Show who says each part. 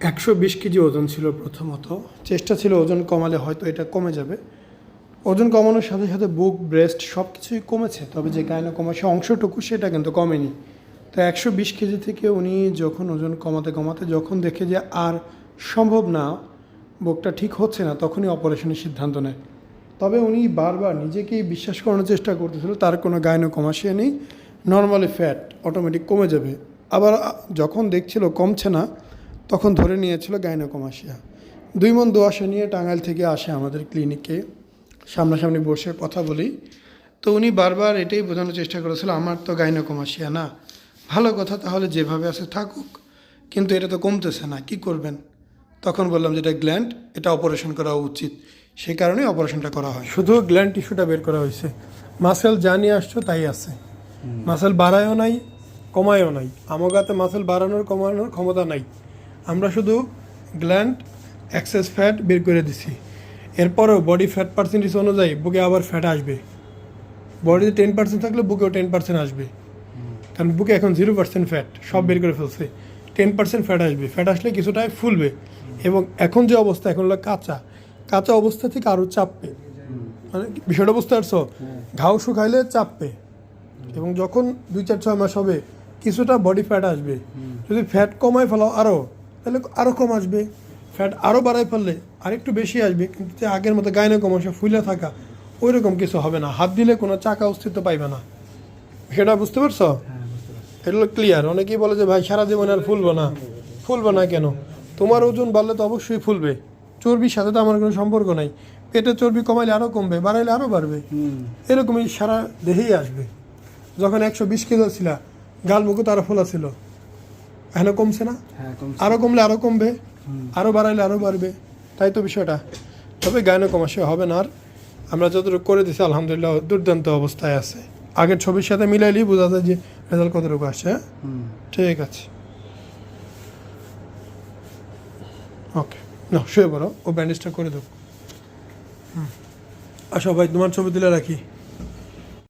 Speaker 1: একশো বিশ কেজি ওজন ছিল প্রথমত। চেষ্টা ছিল ওজন কমালে হয়তো এটা কমে যাবে। ওজন কমানোর সাথে সাথে বুক, ব্রেস্ট সব কিছুই কমেছে, তবে যে গায়না কমা সে অংশটুকু সেটা কিন্তু কমেনি। তো একশো বিশ কেজি থেকে উনি যখন ওজন কমাতে কমাতে যখন দেখে যে আর সম্ভব না, বুকটা ঠিক হচ্ছে না, তখনই অপারেশনের সিদ্ধান্ত নেয়। তবে উনি বারবার নিজেকেই বিশ্বাস করানোর চেষ্টা করতেছিল, তার কোনো গায়না কমাসিয়া নেই, নর্মালি ফ্যাট অটোমেটিক কমে যাবে। আবার যখন দেখছিল কমছে না তখন ধরে নিয়েছিল গাইনোকমাসিয়া। দুই মন দোয়াশা নিয়ে টাঙ্গাইল থেকে আসে আমাদের ক্লিনিকে। সামনাসামনি বসে কথা বলি। তো উনি বারবার এটাই বোঝানোর চেষ্টা করেছিল আমার তো গাইনোকমাসিয়া না। ভালো কথা তাহলে যেভাবে আছে থাকুক। কিন্তু এটা তো কমতেছে না কি করবেন? তখন বললাম যে এটা গ্ল্যান্ড এটা অপারেশন করা উচিত। সেই কারণেই অপারেশনটা করা হয়। শুধু গ্ল্যান্ড টিস্যুটা বের করা হয়েছে। মাসেল যা নিয়ে আসছো তাই আছে। মাসেল বাড়ায়ও নাই কমায়ও নাই। আমাগাতে মাসেল বাড়ানোর কমানোর ক্ষমতা নাই। আমরা শুধু গ্ল্যান্ড এক্সেস ফ্যাট বের করে দিছি। এরপরেও বডি ফ্যাট পার্সেন্টেজ অনুযায়ী বুকে আবার ফ্যাট আসবে। বডিতে টেন পার্সেন্ট থাকলে বুকেও টেন পার্সেন্ট আসবে। কারণ বুকে এখন জিরো পার্সেন্ট ফ্যাট সব বের করে ফেলছে। টেন পার্সেন্ট ফ্যাট আসবে। ফ্যাট আসলে কিছুটা ফুলবে। এবং এখন যে অবস্থা, এখন হলো কাঁচা। কাঁচা অবস্থা থেকে আরও চাপবে। মানে বিষয়টা বুঝতে পারছ? ঘাও শুকাইলে চাপবে। এবং যখন দুই চার ছয় মাস হবে, কিছুটা বডি ফ্যাট আসবে। যদি ফ্যাট কমায় ফেলাও আরও। তাহলে আরও কম আসবে। ফ্যাট আরও বাড়াই ফেললে আরেকটু বেশি আসবে কিন্তু আগের মতো গায়ে কমাসে ফুলে থাকা ওই রকম কিছু হবে না। হাত দিলে কোনো চাকা অস্তিত্ব পাইবে না। সেটা বুঝতে পারছ? এটা ক্লিয়ার অনেকেই বলে যে ভাই সারা জীবন আর ফুলবো না। ফুলবো না কেন? তোমার ওজন বাড়লে তো অবশ্যই ফুলবে। চর্বির সাথে তো আমার কোনো সম্পর্ক নাই। পেটে চর্বি কমাইলে আরও কমবে বাড়াইলে আরও বাড়বে। এরকমই সারা দেহেই আসবে। যখন একশো বিশ কিলো ছিল গাল মুখও তো আরও ফোলা ছিল। এখনও কমছে না?
Speaker 2: হ্যাঁ
Speaker 1: আরও কমলে আরও কমবে। আরও বাড়াইলে আরও বাড়বে। তাই তো বিষয়টা। তবে গায়না কমাসে হবে না আর। আমরা যতটুকু করে দিছি আলহামদুলিল্লাহ দুর্দান্ত অবস্থায় আছে। আগের ছবির সাথে মিলাইলেই বোঝা যায় যে রেজাল্ট কতটুকু আসে হ্যাঁ? ঠিক আছে। ওকে। না শুয়ে পড়ো। ও ব্যান্ডেজটা করে দেবো হুম। আসো ভাই তোমার ছবি তুলে রাখি।